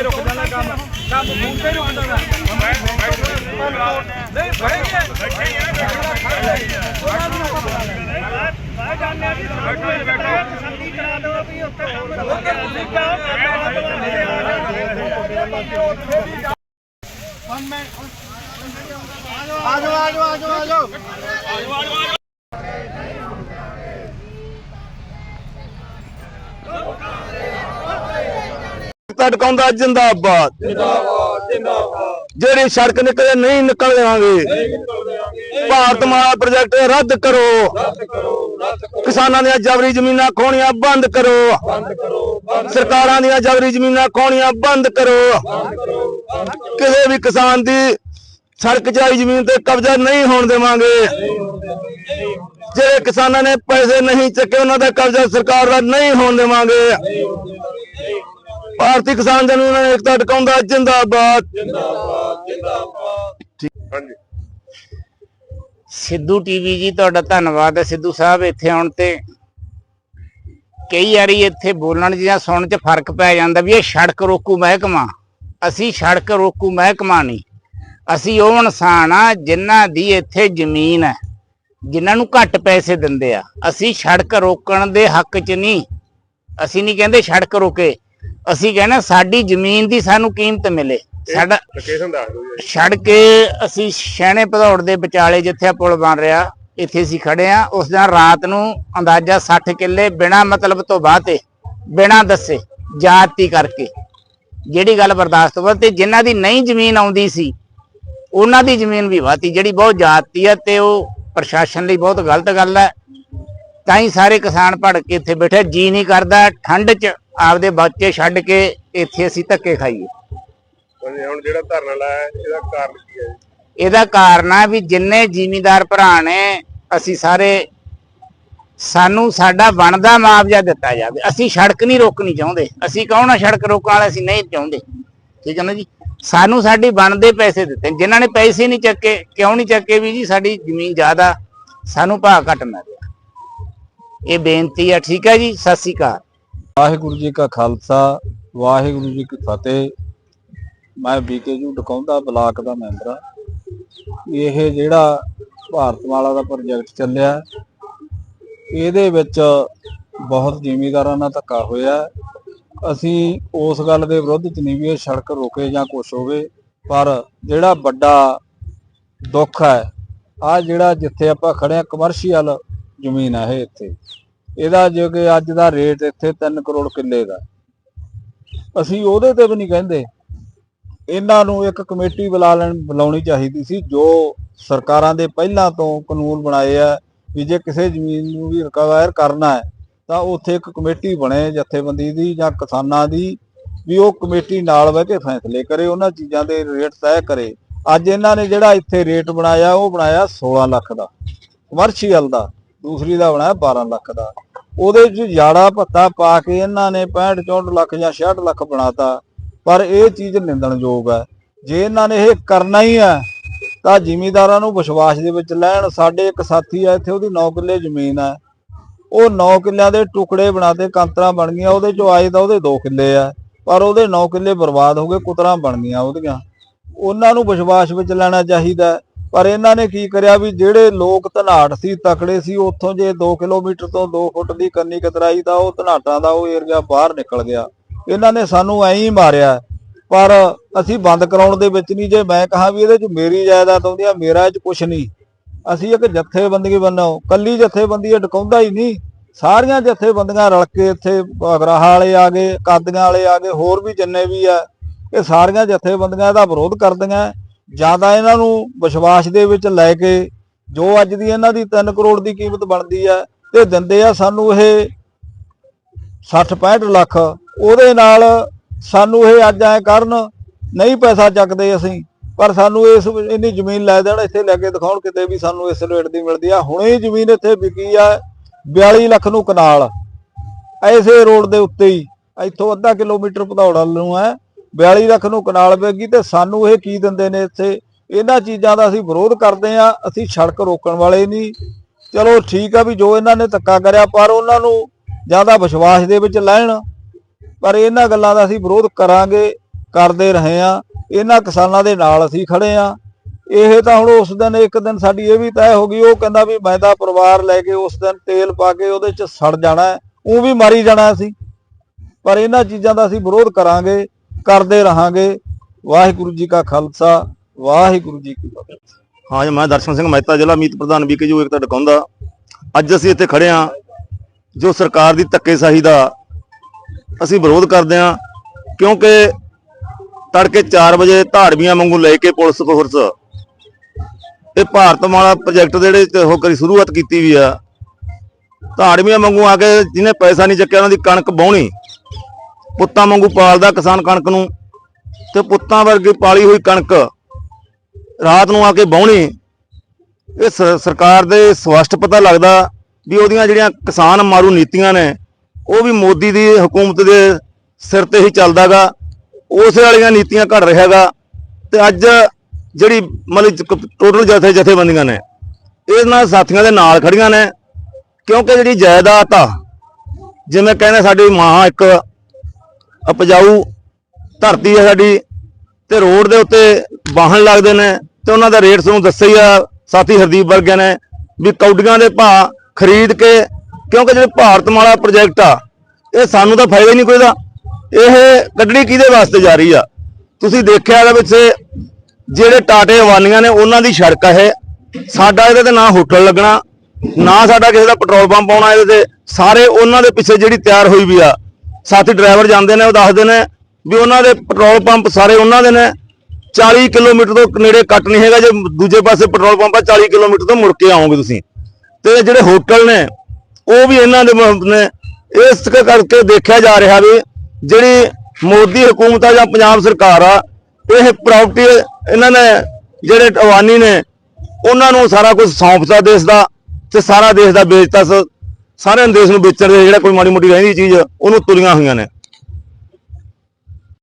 ਕੇ ਰੁਕ ਜਾਂਦਾ ਕੰਮ ਕੰਮ ਫੋਨ ਤੇ ਰੁਕਦਾ ਵਾ ਨਹੀਂ ਬੜੇ ਆਜੋ ਆਜੋ ਆਜੋ ਆਜੋ। ਤੜਕਾਉਂਦਾ ਜਿੰਦਾਬਾਦ ਜਿੰਦਾਬਾਦ ਜਿੰਦਾਬਾਦ। ਜਿਹੜੀ ਸੜਕ ਨਿਕਲੇ ਨਹੀਂ ਨਿਕਲ ਦੇਵਾਂਗੇ। ਭਾਰਤ ਮਾਲਾ ਪ੍ਰੋਜੈਕਟ ਰੱਦ ਕਰੋ। ਕਿਸਾਨਾਂ ਦੀਆਂ ਜਬਰੀ ਜ਼ਮੀਨਾਂ ਖੋਣੀਆਂ ਬੰਦ ਕਰੋ। ਸਰਕਾਰਾਂ ਦੀਆਂ ਜਬਰੀ ਜ਼ਮੀਨਾਂ ਖੋਣੀਆਂ ਬੰਦ ਕਰੋ। ਕਿਸੇ ਵੀ ਕਿਸਾਨ ਦੀ ਸੜਕ ਜਾਈ ਜ਼ਮੀਨ ਤੇ ਕਬਜ਼ਾ ਨਹੀਂ ਹੋਣ ਦੇਵਾਂਗੇ। ਜਿਹੜੇ ਕਿਸਾਨਾਂ ਨੇ ਪੈਸੇ ਨਹੀਂ ਚੱਕੇ, ਉਹਨਾਂ ਦਾ ਕਬਜ਼ਾ ਸਰਕਾਰ ਦਾ ਨਹੀਂ ਹੋਣ ਦੇਵਾਂਗੇ। ਭਾਰਤੀ ਕਿਸਾਨ ਜਨ ਉਹਨਾਂ ਨੇ ਇਕਤਾ ਟਿਕਾਉਂਦਾ ਜਿੰਦਾਬਾਦ। ਸਿੱਧੂ ਟੀਵੀ ਜੀ ਤੁਹਾਡਾ ਧੰਨਵਾਦ ਹੈ। ਸਿੱਧੂ ਸਾਹਿਬ ਇੱਥੇ ਆਉਣ ਤੇ ਕਈ ਵਾਰੀ ਇੱਥੇ ਬੋਲਣ ਜਾਂ ਸੁਣਨ 'ਚ ਫ਼ਰਕ ਪੈ ਜਾਂਦਾ ਵੀ ਇਹ ਸੜਕ ਰੋਕੂ ਮਹਿਕਮਾ। ਅਸੀਂ ਸੜਕ ਰੋਕੂ ਮਹਿਕਮਾ ਨਹੀਂ। ਅਸੀਂ ਉਹ ਇਨਸਾਨ ਆ ਜਿਨ੍ਹਾਂ ਦੀ ਇੱਥੇ ਜ਼ਮੀਨ ਹੈ ਜਿਨ੍ਹਾਂ ਨੂੰ ਘੱਟ ਪੈਸੇ ਦਿੰਦੇ ਆ। ਅਸੀਂ ਸੜਕ ਰੋਕਣ ਦੇ ਹੱਕ 'ਚ ਨਹੀਂ। ਅਸੀਂ ਨਹੀਂ ਕਹਿੰਦੇ ਸੜਕ ਰੋਕੇ। ਅਸੀਂ ਕਹਿੰਦੇ ਸਾਡੀ ਜ਼ਮੀਨ ਦੀ ਸਾਨੂੰ ਕੀਮਤ ਮਿਲੇ। ਸਾਡਾ ਲੋਕੇਸ਼ਨ ਦੱਸ ਦਿਓ ਜੀ। ਛੱਡ ਕੇ ਅਸੀਂ ਸ਼ਹਿਣੇ ਭਦੌੜ ਦੇ ਵਿਚਾਲੇ ਜਿੱਥੇ ਆ ਪੁਲ ਬਣ ਰਿਹਾ ਇੱਥੇ ਅਸੀਂ ਖੜੇ ਆ ਉਸ ਦਿਨ ਰਾਤ ਨੂੰ ਅੰਦਾਜ਼ਾ 60 ਕਿੱਲੇ ਬਿਨਾ ਮਤਲਬ ਤੋਂ ਵਾਹਤੇ ਬਿਨਾ ਦੱਸੇ ਜਾਤੀ ਕਰਕੇ। ਜਿਹੜੀ ਗੱਲ ਬਰਦਾਸ਼ਤ ਹੋਵੇ ਤੇ ਜਿਨ੍ਹਾਂ ਦੀ ਨਹੀਂ ਜ਼ਮੀਨ ਆਉਂਦੀ ਸੀ ਉਹਨਾਂ ਦੀ ਜ਼ਮੀਨ ਵੀ ਵਾਹਤੀ ਜਿਹੜੀ ਬਹੁਤ ਜਾਤੀ ਹੈ ਤੇ ਉਹ ਪ੍ਰਸ਼ਾਸਨ ਲਈ ਬਹੁਤ ਗਲਤ ਗੱਲ ਹੈ ਤਾਂ ਹੀ ਸਾਰੇ ਕਿਸਾਨ ਭੜ ਕੇ ਇੱਥੇ ਬੈਠੇ ਜੀ ਨਹੀਂ ਕਰਦਾ ਠੰਡ 'ਚ ਆਪਦੇ ਬੱਚੇ ਛੱਡ ਕੇ ਇੱਥੇ ਅਸੀਂ ਧੱਕੇ ਖਾਈਏ। ਹੁਣ ਜਿਹੜਾ ਧਰਨਾ ਲਾਇਆ ਇਹਦਾ ਕਾਰਨ ਕੀ ਹੈ ਇਹਦਾ ਕਾਰਨ ਆ ਵੀ ਜਿੰਨੇ ਜ਼ਿਮੀਂਦਾਰ ਭਰਾ ਨੇ ਅਸੀਂ ਸਾਰੇ ਸਾਨੂੰ ਸਾਡਾ ਬਣਦਾ ਮੁਆਵਜ਼ਾ ਦਿੱਤਾ ਜਾਵੇ। ਅਸੀਂ ਸੜਕ ਨਹੀਂ ਰੋਕਣੀ ਚਾਹੁੰਦੇ। ਅਸੀਂ ਆ ਸੜਕ ਰੋਕਣ ਵਾਲੇ ਅਸੀਂ ਨਹੀਂ ਚਾਹੁੰਦੇ। ਠੀਕ ਹੈ ਨਾ ਜੀ? ਸਾਨੂੰ ਸਾਡੀ ਬਣਦੇ ਪੈਸੇ ਦਿੱਤੇ ਜਿਨ੍ਹਾਂ ਨੇ ਪੈਸੇ ਨਹੀਂ ਚੱਕੇ ਕਿਉਂ ਨਹੀਂ ਚੱਕੇ ਵੀ ਜੀ? ਸਾਡੀ ਜ਼ਮੀਨ ਜ਼ਿਆਦਾ ਸਾਨੂੰ ਭਾਅ ਘੱਟ ਮਿਲ ਰਿਹਾ। ਇਹ ਬੇਨਤੀ ਹੈ ਠੀਕ ਹੈ ਜੀ? ਸਤਿ ਸ੍ਰੀ ਅਕਾਲ। ਵਾਹਿਗੁਰੂ ਜੀ ਕਾ ਖਾਲਸਾ, ਵਾਹਿਗੁਰੂ ਜੀ ਕੀ ਫਤਿਹ। ਮੈਂ ਬੀਕੇਯੂ ਡਕਾਉਂਦਾ ਬਲਾਕ ਦਾ ਮੈਂਬਰ ਆ। ਇਹ ਜਿਹੜਾ ਭਾਰਤਮਾਲਾ ਦਾ ਪ੍ਰੋਜੈਕਟ ਚੱਲਿਆ, ਇਹਦੇ ਵਿੱਚ ਬਹੁਤ ਜ਼ਿਮੀਦਾਰਾਂ ਨਾਲ ਧੱਕਾ ਹੋਇਆ। ਅਸੀਂ ਉਸ ਗੱਲ ਦੇ ਵਿਰੁੱਧ ਚ ਨਹੀਂ ਵੀ ਇਹ ਸੜਕ ਰੋਕੇ ਜਾਂ ਕੁਛ ਹੋਵੇ, ਪਰ ਜਿਹੜਾ ਵੱਡਾ ਦੁੱਖ ਹੈ ਆ ਜਿਹੜਾ ਜਿੱਥੇ ਆਪਾਂ ਖੜੇ ਆ ਕਮਰਸ਼ੀਅਲ ਜ਼ਮੀਨ ਹੈ ਇਹ ਇੱਥੇ। ਇਹਦਾ ਜੋ ਕਿ ਅੱਜ ਦਾ ਰੇਟ ਇੱਥੇ 3 ਕਰੋੜ ਕਿੱਲੇ ਦਾ। ਅਸੀਂ ਉਹਦੇ ਤੇ ਵੀ ਨਹੀਂ ਕਹਿੰਦੇ। ਇਹਨਾਂ ਨੂੰ ਇੱਕ ਕਮੇਟੀ ਬੁਲਾ ਲੈਣ, ਬੁਲਾਉਣੀ ਚਾਹੀਦੀ ਸੀ, ਜੋ ਸਰਕਾਰਾਂ ਦੇ ਪਹਿਲਾਂ ਤੋਂ ਕਾਨੂੰਨ ਬਣਾਏ ਆ ਵੀ ਜੇ ਕਿਸੇ ਜ਼ਮੀਨ ਨੂੰ ਵੀ ਰਿਕਵਾਇਰ ਕਰਨਾ ਹੈ, ਤਾਂ ਉੱਥੇ ਇੱਕ ਕਮੇਟੀ ਬਣੇ ਜਥੇਬੰਦੀ ਦੀ ਜਾਂ ਕਿਸਾਨਾਂ ਦੀ, ਵੀ ਉਹ ਕਮੇਟੀ ਨਾਲ ਬਹਿ ਕੇ ਫੈਸਲੇ ਕਰੇ, ਉਹਨਾਂ ਚੀਜ਼ਾਂ ਦੇ ਰੇਟ ਤੈਅ ਕਰੇ। ਅੱਜ ਇਹਨਾਂ ਨੇ ਜਿਹੜਾ ਇੱਥੇ ਰੇਟ ਬਣਾਇਆ, ਉਹ ਬਣਾਇਆ 16 ਲੱਖ ਦਾ ਕਮਰਸ਼ੀਅਲ ਦਾ। ਦੂਸਰੀ ਦਾ ਬਣਾਇਆ 12 ਲੱਖ ਦਾ। ਉਹਦੇ ਚ ਜਾੜਾ ਭੱਤਾ ਪਾ ਕੇ ਇਹਨਾਂ ਨੇ 65 64 ਲੱਖ ਜਾਂ 66 ਲੱਖ ਬਣਾਤਾ। ਪਰ ਇਹ ਚੀਜ਼ ਨਿੰਦਣਯੋਗ ਹੈ। ਜੇ ਇਹਨਾਂ ਨੇ ਇਹ ਕਰਨਾ ਹੀ ਹੈ, ਤਾਂ ਜ਼ਿਮੀਦਾਰਾਂ ਨੂੰ ਵਿਸ਼ਵਾਸ ਦੇ ਵਿੱਚ ਲੈਣ। ਸਾਡੇ ਇੱਕ ਸਾਥੀ ਆ ਇੱਥੇ ਉਹਦੀ 9 ਕਿੱਲੇ ਜ਼ਮੀਨ ਹੈ। ਉਹ 9 ਕਿੱਲਿਆਂ ਦੇ ਟੁਕੜੇ ਬਣਾਤੇ, ਕਾਂਤਰਾਂ ਬਣ ਗਈਆਂ। ਉਹਦੇ ਚੋਂ ਆਏ ਤਾਂ ਉਹਦੇ 2 ਕਿੱਲੇ ਆ ਪਰ ਉਹਦੇ 9 ਕਿੱਲੇ ਬਰਬਾਦ ਹੋ ਗਏ, ਕੁਤਰਾਂ ਬਣ ਗਈਆਂ ਉਹਦੀਆਂ। ਉਹਨਾਂ ਨੂੰ ਵਿਸ਼ਵਾਸ ਵਿੱਚ ਲੈਣਾ ਚਾਹੀਦਾ ਪਰ ਇਹਨਾਂ ਨੇ ਕੀ ਕਰਿਆ ਵੀ ਜਿਹੜੇ ਲੋਕ ਧਨਾੜ ਸੀ, ਤਕੜੇ ਸੀ, ਉੱਥੋਂ ਜੇ 2 ਕਿਲੋਮੀਟਰ ਤੋਂ 2 ਫੁੱਟ ਦੀ ਕੰਨੀ ਕਤਰਾਈ ਤਾਂ ਉਹ ਧਨਾਟਾਂ ਦਾ ਉਹ ਏਰੀਆ ਬਾਹਰ ਨਿਕਲ ਗਿਆ। ਇਹਨਾਂ ਨੇ ਸਾਨੂੰ ਐਂ ਹੀ ਮਾਰਿਆ। ਪਰ ਅਸੀਂ ਬੰਦ ਕਰਾਉਣ ਦੇ ਵਿੱਚ ਨਹੀਂ। ਜੇ ਮੈਂ ਕਹਾਂ ਵੀ ਇਹਦੇ 'ਚ ਮੇਰੀ ਜਾਇਦਾਦ ਆਉਂਦੀ ਆ, ਮੇਰਾ ਇਹ 'ਚ ਕੁਝ ਨਹੀਂ। ਅਸੀਂ ਇੱਕ ਜਥੇਬੰਦੀ ਬੰਨੋ ਕੱਲੀ ਜਥੇਬੰਦੀ ਡਕਾਉਂਦਾ ਹੀ ਨਹੀਂ। ਸਾਰੀਆਂ ਜਥੇਬੰਦੀਆਂ ਰਲ ਕੇ ਇੱਥੇ ਅਗਰਾਹ ਵਾਲੇ ਆ ਗਏ, ਕਾਦੀਆਂ ਵਾਲੇ ਆ ਗਏ, ਹੋਰ ਵੀ ਜਿੰਨੇ ਵੀ ਆ, ਇਹ ਸਾਰੀਆਂ ਜਥੇਬੰਦੀਆਂ ਇਹਦਾ ਵਿਰੋਧ ਕਰਦੀਆਂ। ਜਾਂ ਤਾਂ ਇਹਨਾਂ ਨੂੰ ਵਿਸ਼ਵਾਸ ਦੇ ਵਿੱਚ ਲੈ ਕੇ ਜੋ ਅੱਜ ਦੀ ਇਹਨਾਂ ਦੀ 3 ਕਰੋੜ ਦੀ ਕੀਮਤ ਬਣਦੀ ਹੈ ਤੇ ਦਿੰਦੇ ਆ ਸਾਨੂੰ ਇਹ 60 65 ਲੱਖ। ਉਹਦੇ ਨਾਲ ਸਾਨੂੰ ਇਹ ਅੱਜ ਐ ਕਰਨ, ਨਹੀਂ ਪੈਸਾ ਚੱਕਦੇ ਅਸੀਂ, ਪਰ ਸਾਨੂੰ ਇਸ ਇੰਨੀ ਜ਼ਮੀਨ ਲੈ ਦੇਣ, ਇੱਥੇ ਲੈ ਕੇ ਦਿਖਾਉਣ ਕਿਤੇ ਵੀ ਸਾਨੂੰ ਇਸ ਰੇਟ ਦੀ ਮਿਲਦੀ ਆ। ਹੁਣੇ ਹੀ ਜ਼ਮੀਨ ਇੱਥੇ ਵਿਕੀ ਆ 42 ਲੱਖ ਨੂੰ ਕਨਾਲ। ਐਸੇ ਰੋਡ ਦੇ ਉੱਤੇ ਹੀ, ਇੱਥੋਂ ਅੱਧਾ ਕਿਲੋਮੀਟਰ ਭਦੌੜਾ ਨੂੰ ਹੈ 42 ਲੱਖ ਨੂੰ ਕਨਾਲ ਵੇਗੀ ਤੇ ਸਾਨੂੰ ਇਹ ਕੀ ਦਿੰਦੇ ਨੇ ਇੱਥੇ? ਇਹਨਾਂ ਚੀਜ਼ਾਂ ਦਾ ਅਸੀਂ ਵਿਰੋਧ ਕਰਦੇ ਆ ਅਸੀਂ ਸੜਕ ਰੋਕਣ ਵਾਲੇ ਨਹੀਂ। ਚਲੋ ਠੀਕ ਆ ਵੀ ਜੋ ਇਹਨਾਂ ਨੇ ਧੱਕਾ ਕਰਿਆ, ਪਰ ਉਹਨਾਂ ਨੂੰ ਜ਼ਿਆਦਾ ਵਿਸ਼ਵਾਸ ਦੇ ਵਿੱਚ ਲੈਣ। ਪਰ ਇਹਨਾਂ ਗੱਲਾਂ ਦਾ ਅਸੀਂ ਵਿਰੋਧ ਕਰਾਂਗੇ, ਕਰਦੇ ਰਹੇ ਆ ਇਹਨਾਂ ਕਿਸਾਨਾਂ ਦੇ ਨਾਲ ਅਸੀਂ ਖੜੇ ਆ ਇਹ ਤਾਂ ਹੁਣ ਉਸ ਦਿਨ, ਇੱਕ ਦਿਨ ਸਾਡੀ ਇਹ ਵੀ ਤੈਅ ਹੋ ਗਈ, ਉਹ ਕਹਿੰਦਾ ਵੀ ਮੈਂ ਤਾਂ ਪਰਿਵਾਰ ਲੈ ਕੇ ਉਸ ਦਿਨ ਤੇਲ ਪਾ ਕੇ ਉਹਦੇ ਚ ਸੜ ਜਾਣਾ ਉਹ ਵੀ ਮਾਰੀ ਜਾਣਾ ਸੀ ਪਰ ਇਹਨਾਂ ਚੀਜ਼ਾਂ ਦਾ ਅਸੀਂ ਵਿਰੋਧ ਕਰਾਂਗੇ। ਕਰਦੇ ਰਹਾਂਗੇ। ਵਾਹਿਗੁਰੂ ਜੀ ਕਾ ਖਾਲਸਾ, ਵਾਹਿਗੁਰੂ ਜੀ ਕੀ ਫਤਿਹ। ਹਾਂ ਜੀ, ਮੈਂ ਦਰਸ਼ਨ ਸਿੰਘ ਮਹਿਤਾ, ਜ਼ਿਲ੍ਹਾ ਮੀਤ ਪ੍ਰਧਾਨ ਵੀ ਕੇ ਜੋ ਇੱਕ ਡਕਾਉਂਦਾ ਅੱਜ ਅਸੀਂ ਇੱਥੇ ਖੜੇ ਹਾਂ, ਜੋ ਸਰਕਾਰ ਦੀ ਧੱਕੇਸ਼ਾਹੀ ਦਾ ਅਸੀਂ ਵਿਰੋਧ ਕਰਦੇ ਹਾਂ, ਕਿਉਂਕਿ ਤੜਕੇ 4 ਵਜੇ ਧਾੜਵੀਆਂ ਵਾਂਗੂ ਲੈ ਕੇ ਪੁਲਿਸ ਫੋਰਸ ਇਹ ਭਾਰਤ ਭਾਰਤਮਾਲਾ ਪ੍ਰੋਜੈਕਟ ਦੇ ਜਿਹੜੇ ਉਹ ਕਰੀ ਸ਼ੁਰੂਆਤ ਕੀਤੀ ਵੀ ਆ। ਧਾੜਵੀਆਂ ਵਾਂਗੂ ਆ ਕੇ ਜਿਹਨੇ ਪੈਸਾ ਨਹੀਂ ਚੱਕਿਆ, ਉਹਨਾਂ ਦੀ ਕਣਕ ਵਾਹੁਣੀ। ਪੁੱਤਾਂ ਵਾਂਗੂ ਪਾਲਦਾ ਕਿਸਾਨ ਕਣਕ ਨੂੰ ਤੇ ਪੁੱਤਾਂ ਵਰਗੀ ਪਾਲੀ ਹੋਈ ਕਣਕ ਰਾਤ ਨੂੰ ਆ ਕੇ ਬਹੁਣੀ ਇਹ ਸਰਕਾਰ ਦੇ ਸਪਸ਼ਟ ਪਤਾ ਲੱਗਦਾ ਵੀ ਉਹਦੀਆਂ ਜਿਹੜੀਆਂ ਕਿਸਾਨ ਮਾਰੂ ਨੀਤੀਆਂ ਨੇ, ਉਹ ਵੀ ਮੋਦੀ ਦੀ ਹਕੂਮਤ ਦੇ ਸਿਰ ਤੇ ਹੀ ਚੱਲਦਾਗਾ। ਉਸ ਵਾਲੀਆਂ ਨੀਤੀਆਂ ਘੜ ਰਿਹਾਗਾ। ਤੇ ਅੱਜ ਜਿਹੜੀ ਮਤਲਬ ਟੋਟਲ ਜਥੇ, ਜਥੇਬੰਦੀਆਂ ਨੇ, ਇਹਨਾਂ ਸਾਥੀਆਂ ਦੇ ਨਾਲ ਖੜੀਆਂ ਨੇ। ਕਿਉਂਕਿ ਜਿਹੜੀ ਜਾਇਦਾਦ ਆ, ਜਿਵੇਂ ਕਹਿੰਦੇ ਸਾਡੀ ਮਾਂ ਇੱਕ ਉਪਜਾਊ ਧਰਤੀ ਹੈ ਸਾਡੀ ਤੇ ਰੋਡ ਦੇ ਉੱਤੇ ਵਾਹਨ ਲੱਗਦੇ ਨੇ ਤੇ ਉਹਨਾਂ ਦਾ ਰੇਟ ਤੁਹਾਨੂੰ ਦੱਸਿਆ ਹੀ ਆ, ਸਾਥੀ ਹਰਦੀਪ ਵਰਗਿਆਂ ਨੇ ਵੀ ਕੌਡੀਆਂ ਦੇ ਭਾਅ ਖਰੀਦ ਕੇ, ਕਿਉਂਕਿ ਜਿਹੜੇ ਭਾਰਤਮਾਲਾ ਪ੍ਰੋਜੈਕਟ ਆ, ਇਹ ਸਾਨੂੰ ਤਾਂ ਫਾਇਦਾ ਹੀ ਨਹੀਂ ਕੋਈ ਦਾ। ਇਹ ਕੱਢਣੀ ਕਿਹਦੇ ਵਾਸਤੇ ਜਾ ਰਹੀ ਆ? ਤੁਸੀਂ ਦੇਖਿਆ ਇਹਦੇ ਵਿੱਚ ਜਿਹੜੇ ਟਾਟੇ ਅਵਾਨੀਆਂ ਨੇ, ਉਹਨਾਂ ਦੀ ਸੜਕ ਆ ਇਹ। ਸਾਡਾ ਇਹਦੇ ਤੇ ਨਾ ਹੋਟਲ ਲੱਗਣਾ, ਨਾ ਸਾਡਾ ਕਿਸੇ ਦਾ ਪੈਟਰੋਲ ਪੰਪ ਆਉਣਾ ਇਹਦੇ ਤੇ। ਸਾਰੇ ਉਹਨਾਂ ਦੇ ਪਿੱਛੇ ਜਿਹੜੀ ਤਿਆਰ ਹੋਈ ਵੀ ਆ ਸਾਥੀ ਡਰਾਈਵਰ ਜਾਂਦੇ ਨੇ, ਉਹ ਦੱਸਦੇ ਨੇ ਵੀ ਉਹਨਾਂ ਦੇ ਪੈਟਰੋਲ ਪੰਪ ਸਾਰੇ ਉਹਨਾਂ ਦੇ ਨੇ। 40 ਕਿਲੋਮੀਟਰ ਤੋਂ ਨੇੜੇ ਕੱਟ ਨਹੀਂ ਹੈਗਾ, ਜੇ ਦੂਜੇ ਪਾਸੇ ਪੈਟਰੋਲ ਪੰਪ ਆ 40 ਕਿਲੋਮੀਟਰ ਤੋਂ ਮੁੜ ਕੇ ਆਓਗੇ ਤੁਸੀਂ। ਤੇ ਜਿਹੜੇ ਹੋਟਲ ਨੇ, ਉਹ ਵੀ ਇਹਨਾਂ ਦੇ ਨੇ ਇਸ ਕਰਕੇ ਦੇਖਿਆ ਜਾ ਰਿਹਾ ਵੀ ਜਿਹੜੀ ਮੋਦੀ ਹਕੂਮਤ ਆ ਜਾਂ ਪੰਜਾਬ ਸਰਕਾਰ ਆ, ਇਹ ਪ੍ਰਾਪਰਟੀ ਇਹਨਾਂ ਨੇ ਜਿਹੜੇ ਅਵਾਨੀ ਨੇ, ਉਹਨਾਂ ਨੂੰ ਸਾਰਾ ਕੁਝ ਸੌਂਪਤਾ ਦੇਸ਼ ਦਾ ਤੇ ਸਾਰਾ ਦੇਸ਼ ਦਾ ਵੇਚਤਾ ਸਾਰਿਆਂ ਦੇਸ਼ ਨੂੰ ਵੇਚਣ ਦੇ ਜਿਹੜਾ ਕੋਈ ਮਾੜੀ ਮੋਟੀ ਰਹਿੰਦੀ ਚੀਜ਼, ਉਹਨੂੰ ਤੁਲੀਆਂ ਹੋਈਆਂ ਨੇ।